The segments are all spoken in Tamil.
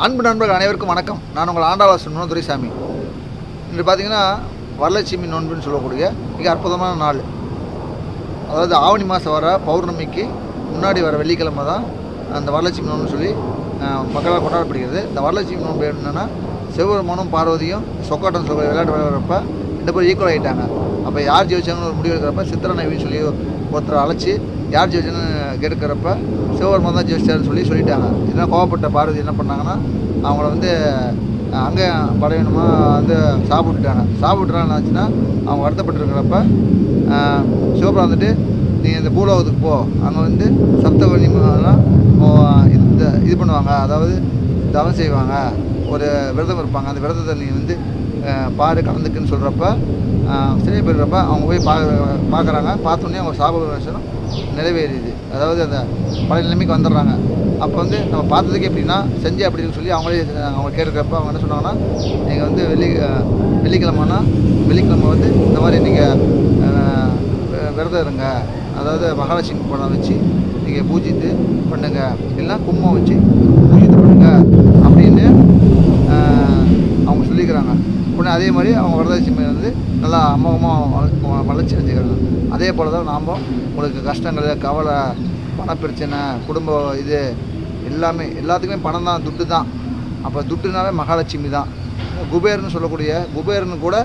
அன்பு நண்பர்கள் அனைவருக்கும் வணக்கம். நான் உங்கள் ஆண்டாளாசன் துரைசாமி இன்று பார்த்தீங்கன்னா வரலட்சுமி நோன்புன்னு சொல்லக்கூடிய மிக அற்புதமான நாள். அதாவது ஆவணி மாதம் வர பௌர்ணமிக்கு முன்னாடி வர வெள்ளிக்கிழமை தான் அந்த வரலட்சுமி நோன்புன்னு சொல்லி மக்களால் கொண்டாடப்படுகிறது. இந்த வரலட்சுமி நோன்பு என்னென்னா சிவபெருமானும் பார்வதியும் சொக்காட்டம் சொல்கிற விளையாட்டு விளையாடுறப்ப ரெண்டு பேரும் ஈக்குவல் ஆகிட்டாங்க. அப்போ யார் ஜெயிச்சாங்கன்னு ஒரு முடிவு எடுக்கிறப்ப சித்திரநவின்னு சொல்லி ஒருத்தர் அழைச்சி யார் ஜெயிச்சுன்னு கெடுக்கிறப்ப சிவபெருமான் தான் ஜெயிச்சார்னு சொல்லி சொல்லிட்டாங்க. இதெல்லாம் கோவப்பட்ட பார்வதி என்ன பண்ணாங்கன்னா அவங்கள வந்து அங்கே படையணுமா வந்து சாப்பிட்டுட்டாங்க. சாப்பிட்டுறாங்க என்னாச்சுன்னா அவங்க வருத்தப்பட்டுருக்கிறப்ப ஆஹ் சிவபுரம் வந்துட்டு நீ இந்த பூலோகத்துக்கு போ. அங்கே வந்து சப்தவனிலாம் இந்த இது பண்ணுவாங்க. அதாவது தவம் செய்வாங்க. ஒரு விரதம் இருப்பாங்க. அந்த விரதத்தை நீ வந்து பாரு கலந்துக்குன்னு சொல்கிறப்ப சிறிய போயிடுறப்ப அவங்க போய் பார்க்க பார்க்குறாங்க. பார்த்தோன்னே அவங்க சாப விஷயம் நிறைவேறிது அதாவது அந்த பழைய நிலைமைக்கு வந்துடுறாங்க. அப்போ வந்து நம்ம பார்த்ததுக்கு எப்படின்னா செஞ்சு அப்படின்னு சொல்லி அவங்களே அவங்க கேட்குறப்ப அவங்க என்ன சொன்னாங்கன்னா நீங்கள் வந்து வெள்ளி வெள்ளிக்கிழமைனா வெள்ளிக்கிழமை வந்து இந்த மாதிரி நீங்கள் விரதம் இருங்க. அதாவது மகாலட்சுமி படம் வச்சு நீங்கள் பூஜித்து பண்ணுங்கள் இல்லைன்னா கும்பம் வச்சு பூஜித்து பண்ணுங்கள் அவங்க உடனே அதே மாதிரி அவங்க வரதட்சுமி வந்து நல்லா அமோகமாக வளர்ச்சி அடைஞ்சுக்கிறாங்க. அதே போல் தான் நாம் உங்களுக்கு கஷ்டங்கள் கவலை பணப்பிரச்சனை குடும்ப இது எல்லாமே எல்லாத்துக்குமே பணம் தான் துட்டு தான். அப்போ துட்டுனாவே மகாலட்சுமி தான். குபேர்னு சொல்லக்கூடிய குபேர்னு கூட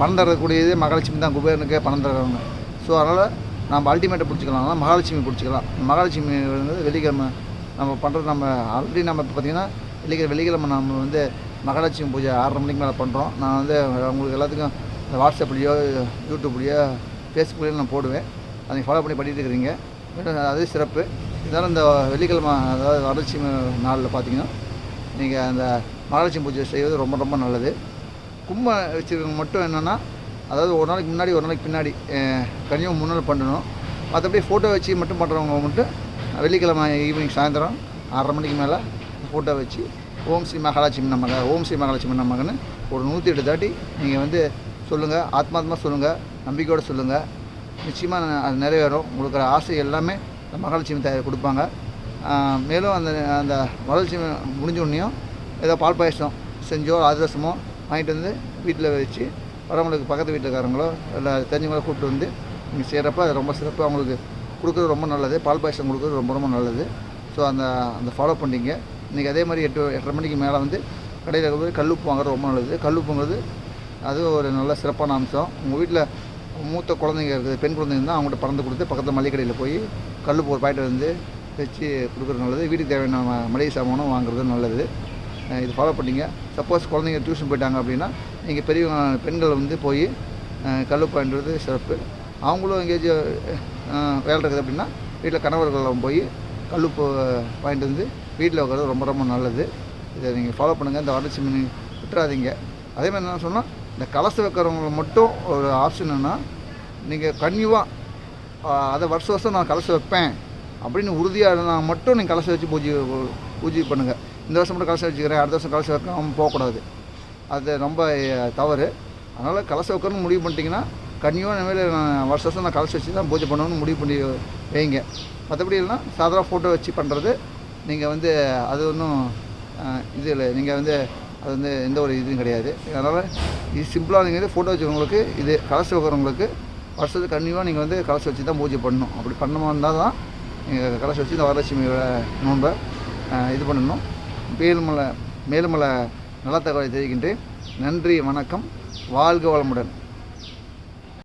பணம் தரக்கூடியது மகாலட்சுமி தான். குபேரனுக்கே பணம் தர்றவங்க. ஸோ அதனால் நம்ம அல்டிமேட்டை பிடிச்சிக்கலாம். மகாலட்சுமி பிடிச்சிக்கலாம். மகாலட்சுமி வந்து வெள்ளிக்கிழமை நம்ம பண்ணுறது நம்ம ஆல்ரெடி நம்ம இப்போ பார்த்திங்கன்னா வெள்ளிக்கிழமை வெள்ளிக்கிழமை நம்ம வந்து மகாலட்சுமி பூஜை ஆறரை மணிக்கு மேலே பண்ணுறோம். நான் வந்து உங்களுக்கு எல்லாத்துக்கும் இந்த வாட்ஸ்அப்லேயோ யூடியூப்லேயோ ஃபேஸ்புக்லேயோ நான் போடுவேன். அதை ஃபாலோ பண்ணி பண்ணிகிட்டு இருக்கிறீங்க. அது சிறப்பு. இருந்தாலும் இந்த வெள்ளிக்கிழமை அதாவது வரலட்சுமி நாளில் பார்த்தீங்கன்னா நீங்கள் அந்த மகாலட்சுமி பூஜை செய்வது ரொம்ப ரொம்ப நல்லது. கும்ப வச்சுருக்கவங்க மட்டும் என்னென்னா அதாவது ஒரு நாளைக்கு முன்னாடி ஒரு நாளைக்கு பின்னாடி கன்னியும் முன்னால் பண்ணணும். மற்றபடி ஃபோட்டோ வச்சு மட்டும் பண்ணுறவங்க மட்டும் வெள்ளிக்கிழமை ஈவினிங் சாயந்தரம் ஆறரை மணிக்கு மேலே ஃபோட்டோ வச்சு ஓம் ஸ்ரீ மகாலட்சுமி நமக ஓம் ஸ்ரீ மகாலட்சுமி நமகன்னு ஒரு நூற்றி எட்டு தாட்டி நீங்கள் வந்து சொல்லுங்கள் ஆத்மாத்மா சொல்லுங்கள் நம்பிக்கையோடு சொல்லுங்கள் நிச்சயமாக அது நிறைவேறும். உங்களுக்கு ஆசை எல்லாமே இந்த மகாலட்சுமி தயார் கொடுப்பாங்க. மேலும் அந்த அந்த மகாலட்சுமி முடிஞ்ச உடனேயும் ஏதோ பால் பாயசம் செஞ்சோ அதிரசமோ வாங்கிட்டு வந்து வீட்டில் வச்சு வரவங்களுக்கு பக்கத்து வீட்டுக்காரங்களோ இல்லை தெரிஞ்சவங்களோ கூப்பிட்டு வந்து நீங்கள் செய்கிறப்ப அது ரொம்ப சிறப்பு. அவங்களுக்கு கொடுக்குறது ரொம்ப நல்லது. பால் பாயசம் கொடுக்குறது ரொம்ப ரொம்ப நல்லது. ஸோ அந்த அந்த ஃபாலோ பண்ணிங்க இன்றைக்கி அதே மாதிரி எட்டு எட்டரை மணிக்கு மேலே வந்து கடையில் போய் கல்லுப்பு வாங்குறது ரொம்ப நல்லது. கல்லுப்புங்கிறது அது ஒரு நல்ல சிறப்பான அம்சம். உங்கள் வீட்டில் மூத்த குழந்தைங்க இருக்குது பெண் குழந்தைங்க இருந்தால் அவங்கள்ட்ட பறந்து கொடுத்து பக்கத்தில் மளிகை கடையில் போய் கல்லுப்பு ஒரு பாக்கெட் வந்து வச்சு கொடுக்குறது நல்லது. வீட்டுக்கு தேவையான மளிகை சாமானும் வாங்குறது நல்லது. இது ஃபாலோ பண்ணிங்க. சப்போஸ் குழந்தைங்க டியூஷன் போயிட்டாங்க அப்படின்னா நீங்கள் பெரியவங்க பெண்கள் வந்து போய் கல்லுப்பான்றது சிறப்பு. அவங்களும் எங்கேயாச்சும் வேலை இருக்குது அப்படின்னா வீட்டில் கணவர்கள் போய் கல்லுப்பு பாயிண்ட் வந்து வீட்டில் வைக்கிறது ரொம்ப ரொம்ப நல்லது. இதை நீங்கள் ஃபாலோ பண்ணுங்கள் இந்த வரலட்சுமி விட்டுறாதீங்க. அதே மாதிரி என்ன சொன்னால் இந்த கலசம் வைக்கிறவங்க மட்டும் ஒரு ஆப்ஷன் என்னென்னா நீங்கள் கன்யூவாக அதை வருஷம் வருஷம் நான் கலசம் வைப்பேன். அப்படின்னு உறுதியாக இருந்தால் மட்டும் நீங்கள் கலசம் வச்சு பூஜை பூஜை பண்ணுங்கள் இந்த வருஷம் மட்டும் கலசம் வச்சுக்கிறேன் அடுத்த வருஷம் கலசம் வைக்காமல் போகக்கூடாது. அது ரொம்ப தவறு. அதனால் கலசம் வைக்கணும்னு முடிவு பண்ணிட்டீங்கன்னா கன்னியாக இனிமேல் நான் வருஷம் வருஷம் நான் கலசம் வச்சு தான் பூஜை பண்ணணும்னு முடிவு பண்ணி வைங்க. மற்றபடி இல்லைனா சாதாரண ஃபோட்டோ வச்சு பண்ணுறது நீங்கள் வந்து அது ஒன்றும் இது இல்லை. நீங்கள் வந்து அது வந்து எந்த ஒரு இதுவும் கிடையாது. அதனால் இது சிம்பிளாக நீங்கள் ஃபோட்டோ வச்சுக்கிறவங்களுக்கு இது கலசம் வைக்கிறவங்களுக்கு வருஷத்துக்கு கன்னியூவாக நீங்கள் வந்து கலசம் வச்சு தான் பூஜை பண்ணணும். அப்படி பண்ணமா இருந்தால் தான் நீங்கள் கலசம் வச்சு இந்த வரலட்சுமியோட நோன்பை இது பண்ணணும். மேலுமலை மேலுமலை நலத்தகவலை தெரிவிக்கின்றேன். நன்றி வணக்கம். வாழ்க வளமுடன்.